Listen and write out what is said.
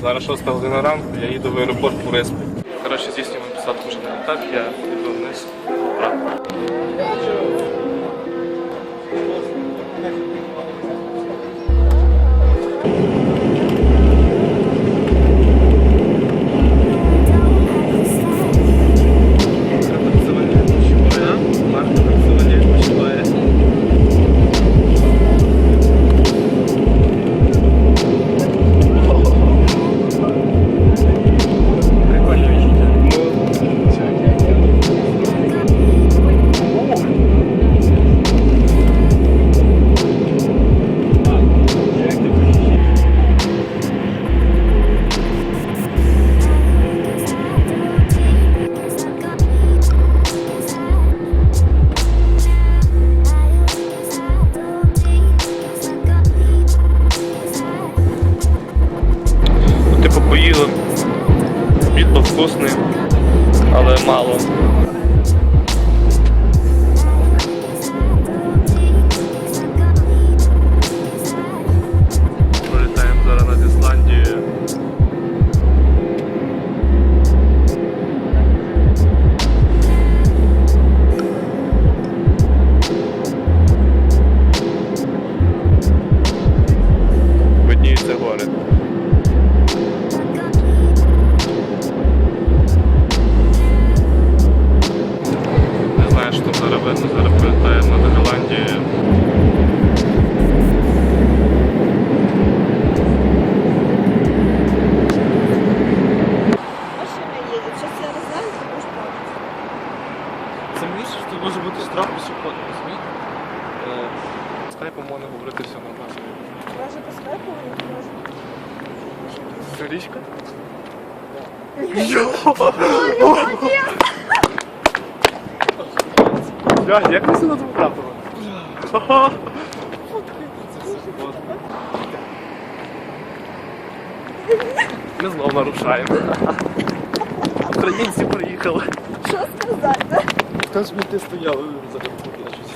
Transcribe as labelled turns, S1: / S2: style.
S1: Зараз 6 година ранку, я їду в аеропорт. Коротше, здійснюємо посадку вже на літак, я йду вниз. Ну, Типу поїли. Був вкусний, але мало. Пролітаємо зараз над Ісландією. Видніються гори.
S2: Будешь плакать.
S1: Замість, що тут може бути штраф пішоходу, розумієте? Скайпом можна говорити все нормально.
S2: Даже по скайпу не можно.
S1: Це річка? Я, як ви сюди потрапили? Ага. Ми знову нарушаємо. Українці приїхали.
S2: Що сказати?
S3: Там ж ти стояли, покажуть.